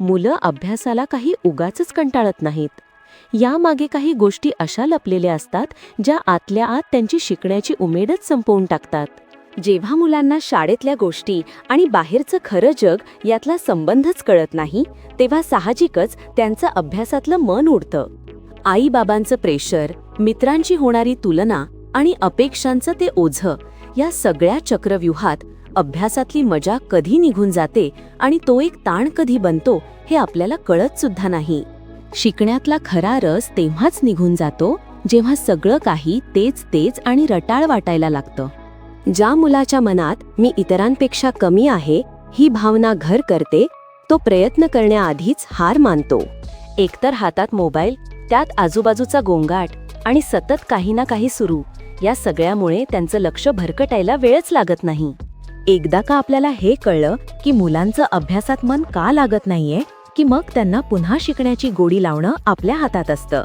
मुलं अभ्यासाला काही उगाचच कंटाळत नाहीत. यामागे काही गोष्टी अशा लपलेल्या असतात ज्या आतल्या आत त्यांची शिकण्याची उमेदच संपवून टाकतात. जेव्हा मुलांना शाळेतल्या गोष्टी आणि बाहेरचं खरं जग यातला संबंधच कळत नाही तेव्हा साहजिकच त्यांचं अभ्यासातलं मन उडतं. आईबाबांचं प्रेशर मित्रांची होणारी तुलना आणि अपेक्षांचं ते ओझं या सगळ्या चक्रव्यूहात अभ्यासातली मजा कधी निघून जाते आणि तो एक ताण कधी बनतो हे आपल्याला कळत सुद्धा नाही. शिकण्यातला खरा रस तेव्हाच निघून जातो जेव्हा सगळं काही तेच तेच आणि रटाळ वाटायला लागतं. ज्या मुलाच्या मनात मी इतरांपेक्षा कमी आहे ही भावना घर करते तो प्रयत्न करण्याआधीच हार मानतो. एकतर हातात मोबाईल त्यात आजूबाजूचा गोंगाट आणि सतत काही ना काही सुरू या सगळ्यामुळे त्यांचं लक्ष भरकटायला वेळच लागत नाही. एकदा का आपल्याला हे कळलं की मुलांचं अभ्यासात मन का लागत नाहीये की मग त्यांना पुन्हा शिकण्याची गोडी लावणं आपल्या हातात असतं.